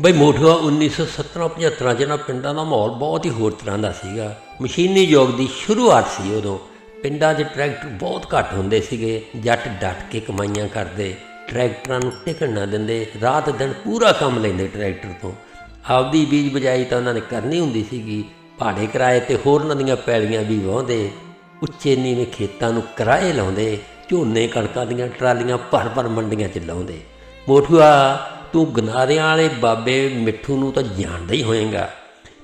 ਬਈ ਮੋਠਵਾ 1970-75 ਚ ਨਾ ਪਿੰਡਾਂ ਦਾ ਮਾਹੌਲ ਬਹੁਤ ਹੀ ਹੋਰ ਤਰ੍ਹਾਂ ਦਾ ਸੀਗਾ। ਮਸ਼ੀਨੀ ਯੋਗ ਦੀ ਸ਼ੁਰੂਆਤ ਸੀ ਉਦੋਂ। ਪਿੰਡਾਂ 'ਚ ਟਰੈਕਟਰ ਬਹੁਤ ਘੱਟ ਹੁੰਦੇ ਸੀਗੇ। ਜੱਟ ਡਟ ਕੇ ਕਮਾਈਆਂ ਕਰਦੇ। ਟਰੈਕਟਰਾਂ ਨੂੰ ਟਿਕਣ ਨਾ ਦਿੰਦੇ। ਰਾਤ ਦਿਨ ਪੂਰਾ ਕੰਮ ਲੈਂਦੇ ਟਰੈਕਟਰ ਤੋਂ। ਆਪਦੀ ਬੀਜ ਬਜਾਈ ਤਾਂ ਉਹਨਾਂ ਨੇ ਕਰਨੀ ਹੁੰਦੀ ਸੀਗੀ। ਭਾੜੇ ਕਿਰਾਏ ਤੇ ਹੋਰ ਉਹਨਾਂ ਦੀਆਂ ਪੈਲੀਆਂ ਵੀ ਵਾਹੁੰਦੇ। ਉੱਚੇ ਨੀਵੇਂ ਖੇਤਾਂ ਨੂੰ ਕਿਰਾਏ ਲਾਉਂਦੇ। ਝੋਨੇ ਕਣਕਾਂ ਦੀਆਂ ਟਰਾਲੀਆਂ ਭਰ ਭਰ ਮੰਡੀਆਂ 'ਚ ਲਾਉਂਦੇ। ਮੋਠੂਆ ਤੂੰ ਗਨਾਰਿਆਂ ਵਾਲੇ ਬਾਬੇ ਮਿੱਠੂ ਨੂੰ ਤਾਂ ਜਾਣਦਾ ਹੀ ਹੋਏਗਾ।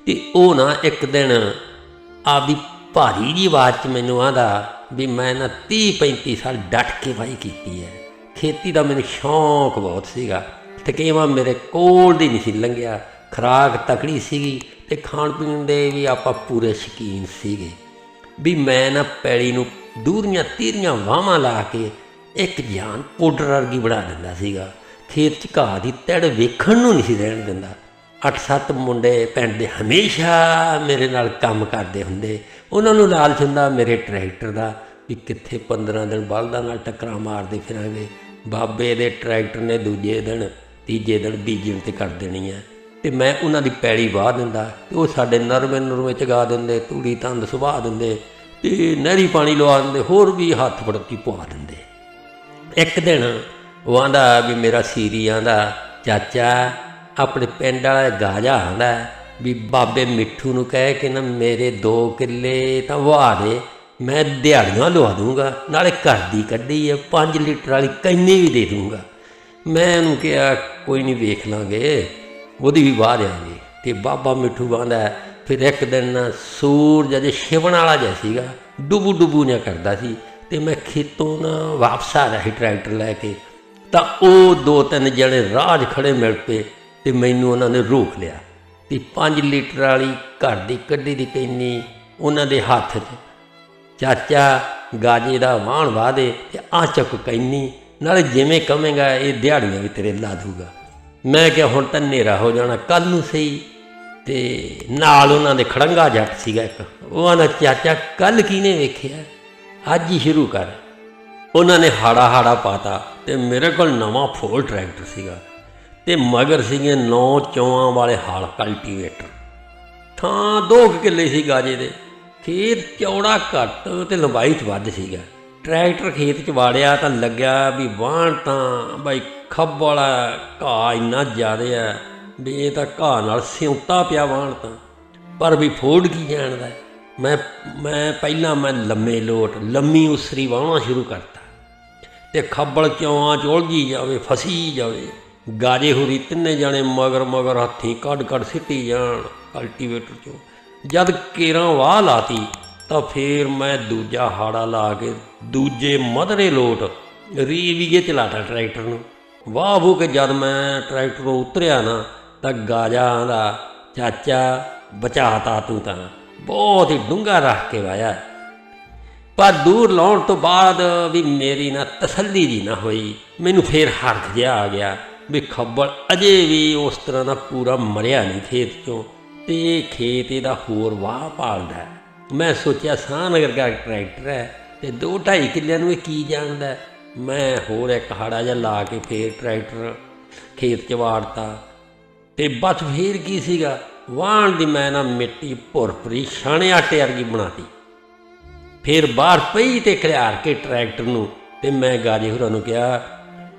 ਤੇ ਉਹ ਨਾ ਇੱਕ ਦਿਨ ਆਪਦੀ ਭਾਰੀ ਜੀ ਆਵਾਜ਼ 'ਚ ਮੈਨੂੰ ਆਂਦਾ ਵੀ ਮੈਂ ਨਾ 30 35 ਸਾਲ ਡਟ ਕੇ ਵਾਹੀ ਕੀਤੀ ਹੈ ਖੇਤੀ ਦਾ ਮੈਨੂੰ ਸ਼ੌਂਕ ਬਹੁਤ ਸੀਗਾ। ਤਕੇਵਾ ਮੇਰੇ ਕੋਲ ਦੀ ਨਹੀਂ ਸੀ ਲੰਘਿਆ। ਖਰਾਕ ਤਕੜੀ ਸੀਗੀ ਤੇ ਖਾਣ ਪੀਣ ਦੇ ਵੀ ਆਪਾਂ ਪੂਰੇ ਸ਼ਕੀਨ ਸੀਗੇ। ਵੀ ਮੈਂ ਨਾ ਪੈਲੀ ਨੂੰ ਦੂਰੀਆਂ ਤੀਰੀਆਂ ਵਾਹਾਂ ਲਾ ਕੇ ਇੱਕ ਜਾਨ ਪਾਊਡਰ ਵਰਗੀ ਬਣਾ ਦਿੰਦਾ ਸੀਗਾ। ਖੇਤ 'ਚ ਘਾਹ ਦੀ ਤੜ ਵੇਖਣ ਨੂੰ ਨਹੀਂ ਸੀ ਰਹਿਣ ਦਿੰਦਾ। ਅੱਠ ਸੱਤ ਮੁੰਡੇ ਪਿੰਡ ਦੇ ਹਮੇਸ਼ਾ ਮੇਰੇ ਨਾਲ ਕੰਮ ਕਰਦੇ ਹੁੰਦੇ। ਉਹਨਾਂ ਨੂੰ ਲਾਲਚ ਹੁੰਦਾ ਮੇਰੇ ਟਰੈਕਟਰ ਦਾ ਵੀ ਕਿੱਥੇ 15 ਦਿਨ ਬਲਦਾਂ ਨਾਲ ਟੱਕਰਾਂ ਮਾਰਦੇ ਫਿਰਾਂਗੇ। ਬਾਬੇ ਦੇ ਟਰੈਕਟਰ ਨੇ ਦੂਜੇ ਦਿਨ, ਤੀਜੇ ਦਿਨ ਬੀਜਣ ਤੇ ਕਰ ਦੇਣੀ ਹੈ ਤੇ ਮੈਂ ਉਹਨਾਂ ਦੀ ਪੈਲੀ ਵਾਹ ਦਿੰਦਾ ਤੇ ਉਹ ਸਾਡੇ ਨਰਮੇ ਨਰਮੇ ਚਗਾ ਦਿੰਦੇ, ਤੂੜੀ ਤੰਦ ਸੁਭਾ ਦਿੰਦੇ ਤੇ ਨਹਿਰੀ ਪਾਣੀ ਲਵਾ ਦਿੰਦੇ, ਹੋਰ ਵੀ ਹੱਥ ਫੜਤੀ ਪਵਾ ਦਿੰਦੇ। ਇੱਕ ਦਿਨ ਉਹ ਆਂਦਾ ਵੀ ਮੇਰਾ ਸੀਰੀ ਆਂਦਾ, ਚਾਚਾ, ਆਪਣੇ ਪਿੰਡ ਵਾਲਾ ਗਾਜਾ ਆਂਦਾ ਵੀ ਬਾਬੇ ਮਿੱਠੂ ਨੂੰ ਕਹਿ ਕੇ ਨਾ ਮੇਰੇ 2 ਕਿੱਲੇ ਤਾਂ ਵਾਹ ਦੇ, ਮੈਂ ਦਿਹਾੜੀਆਂ ਲਵਾ ਦੂੰਗਾ, ਨਾਲੇ ਘਰ ਦੀ ਕੱਢੀ ਹੈ 5 ਲੀਟਰ ਵਾਲੀ ਕੈਨੀ ਵੀ ਦੇ ਦੂੰਗਾ। ਮੈਂ ਉਹਨੂੰ ਕਿਹਾ, ਕੋਈ ਨਹੀਂ ਵੇਖ ਲਾਂਗੇ, ਉਹਦੀ ਵੀ ਵਾਹ ਦਿਆਂਗੇ। ਤੇ ਬਾਬਾ ਮਿੱਠੂ ਆਂਦਾ, ਫਿਰ ਇੱਕ ਦਿਨ ਨਾ ਸੂਰਜ ਅਜੇ ਛਿਵਣ ਵਾਲਾ ਜਿਹਾ ਸੀਗਾ ਡੁੱਬੂ ਡੁੱਬੂ ਜਿਹਾ ਕਰਦਾ ਸੀ, ਤੇ ਮੈਂ ਖੇਤੋਂ ਨਾ ਵਾਪਸ ਆ ਰਿਹਾ ਸੀ ਟਰੈਕਟਰ ਲੈ ਕੇ। ਤਾਂ ਉਹ ਦੋ ਤਿੰਨ ਜਣੇ ਰਾਜ 'ਚ ਖੜੇ ਮਿਲ ਪਏ ਤੇ ਮੈਨੂੰ ਉਹਨਾਂ ਨੇ ਰੋਕ ਲਿਆ ਤੇ 5 ਲੀਟਰ ਵਾਲੀ ਘਰ ਦੀ ਕੱਢੀ ਦੀ ਕੈਨੀ ਉਹਨਾਂ ਦੇ ਹੱਥ 'ਚ। ਚਾਚਾ ਗਾਜੇ ਦਾ ਵਾਹਣ ਵਾਹ ਦੇ ਤੇ ਆ ਚੱਕ ਕੈਨੀ ਨਾਲੇ ਜਿਵੇਂ ਕਵੇਂਗਾ ਇਹ ਦਿਹਾੜੀਆਂ ਵੀ ਤੇਰੇ ਲਾ ਦੂਗਾ ਮੈਂ ਕਿਹਾ, ਹੁਣ ਤਾਂ ਹਨੇਰਾ ਹੋ ਜਾਣਾ ਕੱਲ ਨੂੰ ਸਹੀ। ਤੇ ਨਾਲ ਉਹਨਾਂ ਦੇ ਖੜੰਗਾ ਜੱਟ ਸੀਗਾ ਇੱਕ। ਉਹ ਆਂਦਾ ਚਾਚਾ ਕੱਲ ਕਿਹਨੇ ਵੇਖਿਆ? ਅੱਜ ਹੀ ਸ਼ੁਰੂ ਕਰ। ਉਹਨਾਂ ਨੇ ਹਾੜਾ ਹਾੜਾ ਪਾਤਾ ਤੇ ਮੇਰੇ ਕੋਲ ਨਵਾਂ ਫੋਲ ਟਰੈਕਟਰ ਸੀਗਾ ਤੇ ਮਗਰ ਸੀਗੇ ਨੌ ਚੌਆਂ ਵਾਲੇ ਹਾਲ ਕਲਟੀਵੇਟਰ। ਥਾਂ ਦੋ ਕੁ ਕਿੱਲੇ ਸੀ ਗਾਜੇ ਦੇ। ਖੇਤ ਚੌੜਾ ਘੱਟ ਤੇ ਲੰਬਾਈ 'ਚ ਵੱਧ ਸੀਗਾ। ਟਰੈਕਟਰ ਖੇਤ 'ਚ ਵਾੜਿਆ ਤਾਂ ਲੱਗਿਆ ਵੀ ਵਾਹਣ ਤਾਂ ਬਾਈ ਖੱਬ ਵਾਲਾ ਘਾਹ ਇੰਨਾ ਜ਼ਿਆਦਾ ਹੈ ਵੀ ਇਹ ਤਾਂ ਘਾਹ ਨਾਲ ਸਿਉਂਤਾ ਪਿਆ ਵਾਹਣ ਤਾਂ। ਪਰ ਵੀ ਫੋੜ ਕੀ ਜਾਣਦਾ? ਮੈਂ ਮੈਂ ਪਹਿਲਾਂ ਮੈਂ ਲੰਮੇ ਲੋਟ, ਲੰਮੀ ਉਸਰੀ ਵਾਹਣਾ ਸ਼ੁਰੂ ਕਰਤਾ। ਤੇ ਖੱਬਲ ਚੌਆਂ ਚ ਉਲਝੀ ਜਾਵੇ, ਫਸੀ ਜਾਵੇ। ਗਾਜੇ ਹੋਰੀ ਤਿੰਨੇ ਜਾਣੇ ਮਗਰ ਮਗਰ ਹੱਥੀਂ ਕੱਢ ਕੱਢ ਸਿੱਟੀ ਜਾਣ ਕਲਟੀਵੇਟਰ ਚੋਂ। ਜਦ ਕੇਰਾਂ ਵਾਹ ਲਾਤੀ, ਤਾਂ ਫੇਰ ਮੈਂ ਦੂਜਾ ਹਾੜਾ ਲਾ ਕੇ ਦੂਜੇ ਮਧਰੇ ਲੋਟ ਰੀਵੀਏ ਚਲਾਤਾ ਟਰੈਕਟਰ ਨੂੰ। ਵਾਹ ਵੂ ਕੇ ਜਦ ਮੈਂ ਟਰੈਕਟਰ ਉਤਰਿਆ ਨਾ, ਤਾਂ ਗਾਜਾ ਆਂਦਾ ਚਾਚਾ ਬਚਾਤਾ ਤੂੰ ਤਾਂ। ਬਹੁਤ ਹੀ ਡੂੰਘਾ ਰੱਖ ਕੇ ਵਾਇਆ। ਪਰ ਦੂਰ ਲਾਉਣ ਤੋਂ ਬਾਅਦ ਵੀ ਮੇਰੀ ਨਾ ਤਸੱਲੀ ਜੀ ਨਾ ਹੋਈ। ਮੈਨੂੰ ਫੇਰ ਹਰਖ ਜਿਹਾ ਆ ਗਿਆ ਵੀ ਖੱਬਲ ਅਜੇ ਵੀ ਉਸ ਤਰ੍ਹਾਂ ਦਾ ਪੂਰਾ ਮਰਿਆ ਨਹੀਂ ਖੇਤ ਚੋਂ ਤੇ ਖੇਤ ਇਹਦਾ ਹੋਰ ਵਾਹ ਪਾਲਦਾ ਮੈਂ ਸੋਚਿਆ ਸਾਹਨਗਰ ਦਾ ਟਰੈਕਟਰ ਹੈ ਤੇ ਦੋ ਢਾਈ ਕਿੱਲਿਆਂ ਨੂੰ ਇਹ ਕੀ ਜਾਣਦਾ ਮੈਂ ਹੋਰ ਇੱਕ ਹਾੜਾ ਜਿਹਾ ਲਾ ਕੇ ਫੇਰ ਟਰੈਕਟਰ ਖੇਤ 'ਚ ਵਾੜਤਾ ਤੇ ਬਸ ਫੇਰ ਕੀ ਸੀਗਾ? ਵਾਹਣ ਦੀ ਮੈਂ ਨਾ ਮਿੱਟੀ ਭੁਰਭਰੀ ਛਾਣੇ ਆਟੇ ਵਰਗੀ ਬਣਾਤੀ। ਫਿਰ ਬਾਹਰ ਪਈ ਤੇ ਖਿਆਰ ਕੇ ਟਰੈਕਟਰ ਨੂੰ ਤੇ ਮੈਂ ਗਾਜੇ ਹੋਰਾਂ ਨੂੰ ਕਿਹਾ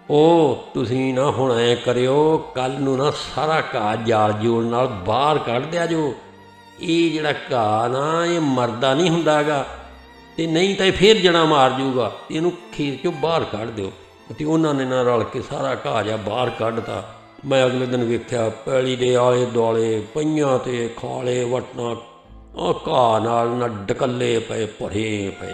ਉਹ ਤੁਸੀਂ ਨਾ ਹੁਣ ਐ ਕਰਿਓ ਕੱਲ ਨੂੰ ਨਾ ਸਾਰਾ ਘਾਹ ਜਾਲ ਜੋੜ ਨਾਲ ਬਾਹਰ ਕੱਢ ਦਿਆ ਜੋ। ਇਹ ਜਿਹੜਾ ਘਾਹ ਨਾ, ਇਹ ਮਰਦਾ ਨਹੀਂ ਹੁੰਦਾਗਾ ਤੇ ਨਹੀਂ ਤਾਂ ਇਹ ਫੇਰ ਜਣਾ ਮਾਰ ਜੂਗਾ। ਇਹਨੂੰ ਖੇਤ ਚੋਂ ਬਾਹਰ ਕੱਢ ਦਿਓ। ਤੇ ਉਹਨਾਂ ਨੇ ਨਾ ਰਲ ਕੇ ਸਾਰਾ ਘਾਹ ਜਿਹਾ ਬਾਹਰ ਕੱਢਤਾ ਮੈਂ ਅਗਲੇ ਦਿਨ ਵੇਖਿਆ, ਪੈਲੀ ਦੇ ਆਲੇ ਦੁਆਲੇ ਪਈਆਂ ਤੇ ਖਾਲੇ ਵਟਣਾ ਉਹ ਘਾਹ ਨਾਲ ਨਾ ਡਕੱਲੇ ਪਏ, ਭਰੇ ਪਏ।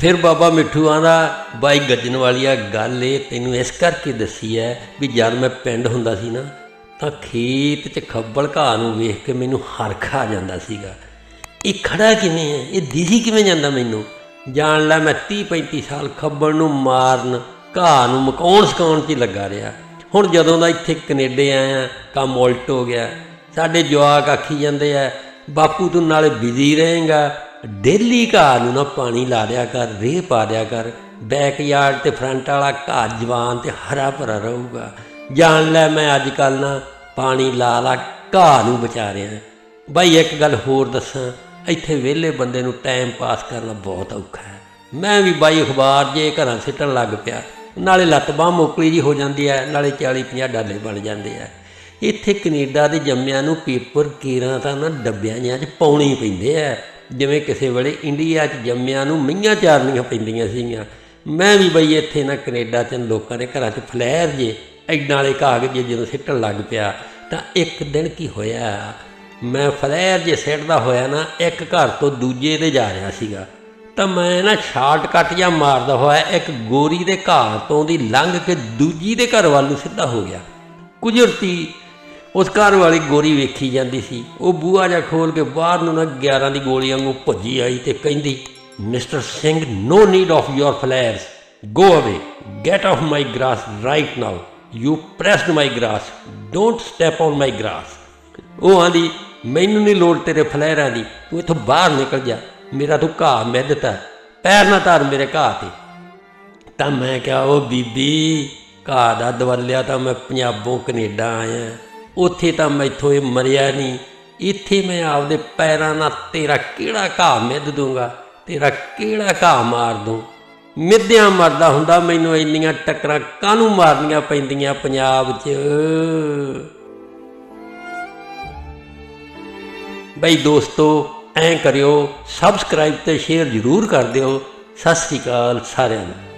ਫਿਰ ਬਾਬਾ ਮਿੱਠੂ ਆਂਦਾ, ਬਾਈ ਗੱਜਣ ਵਾਲੀਆ, ਗੱਲ ਇਹ ਤੈਨੂੰ ਇਸ ਕਰਕੇ ਦੱਸੀ ਐ ਵੀ ਜਦ ਮੈਂ ਪਿੰਡ ਹੁੰਦਾ ਸੀ ਨਾ, ਤਾਂ ਖੇਤ 'ਚ ਖੱਬਲ ਘਾਹ ਨੂੰ ਵੇਖ ਕੇ ਮੈਨੂੰ ਹਰਖ ਆ ਜਾਂਦਾ ਸੀਗਾ। ਇਹ ਖੜਾ ਕਿਵੇਂ ਹੈ ਇਹ ਦਿਸੀ ਕਿਵੇਂ ਜਾਂਦਾ ਮੈਨੂੰ? ਜਾਣ ਲੈ ਮੈਂ 30 35 ਸਾਲ ਖੱਬਲ ਨੂੰ ਮਾਰਨ, ਘਾਹ ਨੂੰ ਮਕਾਉਣ ਸਕਾਉਣ 'ਚ ਲੱਗਾ ਰਿਹਾ। ਹੁਣ ਜਦੋਂ ਦਾ ਇੱਥੇ ਕੈਨੇਡਾ ਆਇਆ, ਕੰਮ ਉਲਟ ਹੋ ਗਿਆ। ਸਾਡੇ ਜਵਾਕ ਆਖੀ ਜਾਂਦੇ ਆ ਬਾਪੂ ਤੂੰ ਨਾਲੇ ਬਿਜ਼ੀ ਰਹੇਗਾ। ਡੇਲੀ ਘਾਹ ਨੂੰ ਨਾ ਪਾਣੀ ਲਾ ਦਿਆ ਕਰ, ਰੇਹ ਪਾ ਦਿਆ ਕਰ। ਬੈਕਯਾਰਡ ਤੇ ਫਰੰਟ ਵਾਲਾ ਘਾਹ ਜਵਾਨ ਤੇ ਹਰਾ ਭਰਾ ਰਹੂਗਾ। ਜਾਣ ਲੈ ਮੈਂ ਅੱਜ ਕੱਲ ਨਾ ਪਾਣੀ ਲਾ ਲਾ ਘਾਹ ਨੂੰ ਬਚਾ ਰਿਹਾ। ਬਾਈ ਇੱਕ ਗੱਲ ਹੋਰ ਦੱਸਾਂ, ਇੱਥੇ ਵਿਹਲੇ ਬੰਦੇ ਨੂੰ ਟਾਈਮ ਪਾਸ ਕਰਨਾ ਬਹੁਤ ਔਖਾ ਹੈ। ਮੈਂ ਵੀ ਬਾਈ ਅਖਬਾਰ ਜੇ ਘਰਾਂ ਸਿੱਟਣ ਲੱਗ ਪਿਆ, ਨਾਲੇ ਲੱਤ ਬਾਂਹ ਮੋਕਲੀ ਜੀ ਹੋ ਜਾਂਦੀ ਹੈ, ਨਾਲੇ 40 50 ਡਾਲੇ ਬਣ ਜਾਂਦੇ ਆ। ਇੱਥੇ ਕੈਨੇਡਾ ਦੇ ਜੰਮਿਆਂ ਨੂੰ ਪੇਪਰ ਕੇਰਾਂ ਤਾਂ ਨਾ ਡੱਬਿਆਂ ਜਿਹਾਂ 'ਚ ਪਾਉਣੇ ਹੀ ਪੈਂਦੇ ਆ। ਜਿਵੇਂ ਕਿਸੇ ਵੇਲੇ ਇੰਡੀਆ 'ਚ ਜੰਮਿਆਂ ਨੂੰ ਮਈਆਂ ਚਾਰਨੀਆਂ ਪੈਂਦੀਆਂ ਸੀਗੀਆਂ। ਮੈਂ ਵੀ ਬਈ ਇੱਥੇ ਨਾ ਕੈਨੇਡਾ 'ਚ ਲੋਕਾਂ ਦੇ ਘਰਾਂ 'ਚ ਫਲੈਰ ਜੇ, ਐਡਾਂ ਵਾਲੇ ਕਾਗਜ਼ ਜੇ ਜਦੋਂ ਸਿੱਟਣ ਲੱਗ ਪਿਆ, ਤਾਂ ਇੱਕ ਦਿਨ ਕੀ ਹੋਇਆ? ਮੈਂ ਫਲੈਰ ਜੇ ਸਿੱਟਦਾ ਹੋਇਆ ਨਾ, ਇੱਕ ਘਰ ਤੋਂ ਦੂਜੇ ਦੇ ਜਾ ਰਿਹਾ ਸੀਗਾ। ਤਾਂ ਮੈਂ ਨਾ ਸ਼ਾਰਟਕਟ ਜਾਂ ਮਾਰਦਾ ਹੋਇਆ, ਇੱਕ ਗੋਰੀ ਦੇ ਘਰ ਤੋਂ ਦੀ ਲੰਘ ਕੇ ਦੂਜੀ ਦੇ ਘਰ ਵੱਲ ਨੂੰ ਸਿੱਧਾ ਹੋ ਗਿਆ। ਕੁਦਰਤੀ ਉਸ ਘਰ ਵਾਲੀ ਗੋਰੀ ਵੇਖੀ ਜਾਂਦੀ ਸੀ। ਉਹ ਬੂਹਾ ਜਿਹਾ ਖੋਲ ਕੇ ਬਾਹਰ ਨੂੰ ਨਾ 11 ਦੀ ਗੋਲੀ ਵਾਂਗੂ ਭੱਜੀ ਆਈ ਤੇ ਕਹਿੰਦੀ, mister Singh no need of your flowers go away get off my grass right now you pressed my grass don't step on my grass ਉਹ ਆਂਦੀ, ਮੈਨੂੰ ਨਹੀਂ ਲੋੜ ਤੇਰੇ ਫਲੈਰਾਂ ਦੀ। ਤੂੰ ਇੱਥੋਂ ਬਾਹਰ ਨਿਕਲ ਜਾ। ਮੇਰਾ ਤੂੰ ਘਾਹ ਮੈਂ ਦਿੱਤਾ। ਪੈਰ ਨਾ ਧਰ ਮੇਰੇ ਘਾਹ ਤੇ। ਤਾਂ ਮੈਂ ਕਿਹਾ, ਉਹ ਬੀਬੀ, ਘਾਹ ਦਾ ਦਵਲਿਆ ਤਾਂ ਮੈਂ ਪੰਜਾਬੋਂ ਕੈਨੇਡਾ ਆਇਆ। ਉੱਥੇ ਤਾਂ ਮੈਥੋਂ ਇਹ ਮਰਿਆ ਨਹੀਂ। ਇੱਥੇ ਮੈਂ ਆਪਦੇ ਪੈਰਾਂ ਨਾਲ ਤੇਰਾ ਕਿਹੜਾ ਘਾਹ ਮਿੱਧ ਦੂੰਗਾ ਤੇਰਾ ਕਿਹੜਾ ਘਾਹ ਮਾਰ ਦੂੰ ਮਿੱਧਿਆਂ ਮਰਦਾ ਹੁੰਦਾ, ਮੈਨੂੰ ਇੰਨੀਆਂ ਟੱਕਰਾਂ ਕਾਹਨੂੰ ਮਾਰਨੀਆਂ ਪੈਂਦੀਆਂ ਪੰਜਾਬ 'ਚ? ਬਈ ਦੋਸਤੋ, ਐਂ ਕਰਿਓ ਸਬਸਕ੍ਰਾਈਬ ਤੇ ਸ਼ੇਅਰ ਜ਼ਰੂਰ ਕਰ ਦਿਓ। ਸਤਿ ਸ੍ਰੀ ਅਕਾਲ ਸਾਰਿਆਂ ਨੂੰ।